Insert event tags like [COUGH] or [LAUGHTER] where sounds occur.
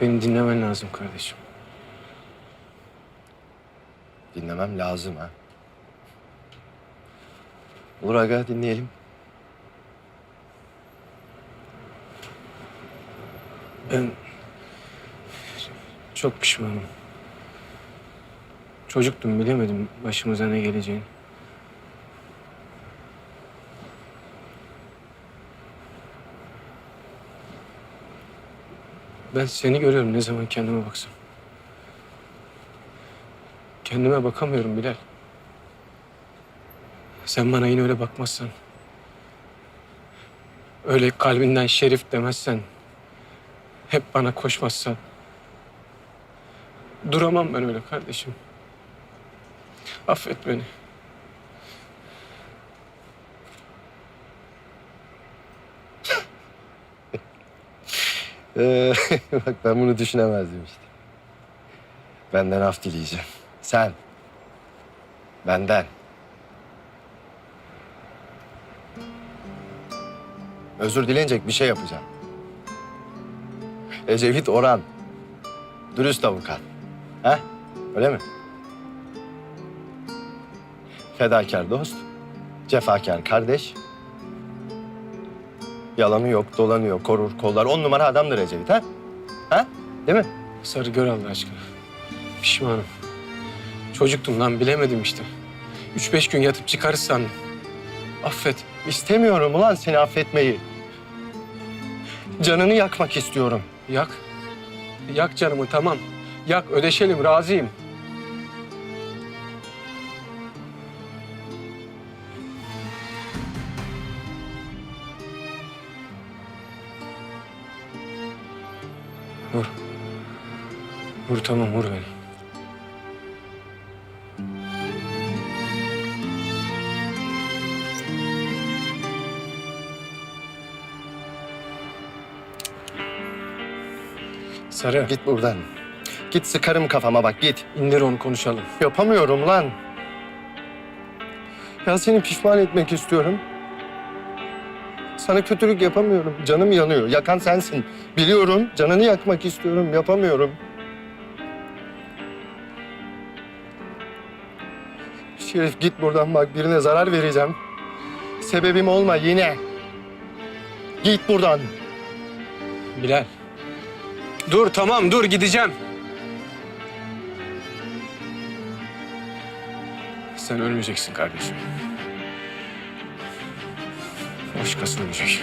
Beni dinlemen lazım kardeşim. Dinlemem lazım ha. Olur aga dinleyelim. Ben çok pişmanım. Çocuktum bilemedim başımıza ne geleceğini. Ben seni görüyorum ne zaman kendime baksam. Kendime bakamıyorum Bilal. Sen bana yine öyle bakmazsan, öyle kalbinden şerif demezsen, hep bana koşmazsan, duramam ben öyle kardeşim. Affet beni. Ee, [LAUGHS] bak ben bunu düşünemezdim işte. Benden af dileyeceğim. Sen. Benden. Özür dilenecek bir şey yapacağım. Ecevit Orhan. Dürüst avukat. Ha? Öyle mi? Fedakar dost. Cefakar kardeş. Yalanı yok, dolanı yok, korur, kollar. On numara adamdır Ecevit ha? Ha? Değil mi? Sarı gör Allah aşkına. Pişmanım. Çocuktum lan bilemedim işte. Üç beş gün yatıp çıkarız sandım. Affet. İstemiyorum ulan seni affetmeyi. Canını yakmak istiyorum. Yak. Yak canımı tamam. Yak ödeşelim razıyım. Vur. Vur tamam vur beni. Sarı. Git buradan. Git sıkarım kafama bak git. İndir onu konuşalım. Yapamıyorum lan. Ya seni pişman etmek istiyorum. Sana kötülük yapamıyorum. Canım yanıyor. Yakan sensin. Biliyorum. Canını yakmak istiyorum. Yapamıyorum. Şerif git buradan bak. Birine zarar vereceğim. Sebebim olma yine. Git buradan. Bilal. Dur tamam dur gideceğim. Sen ölmeyeceksin kardeşim. Başkası ölecek.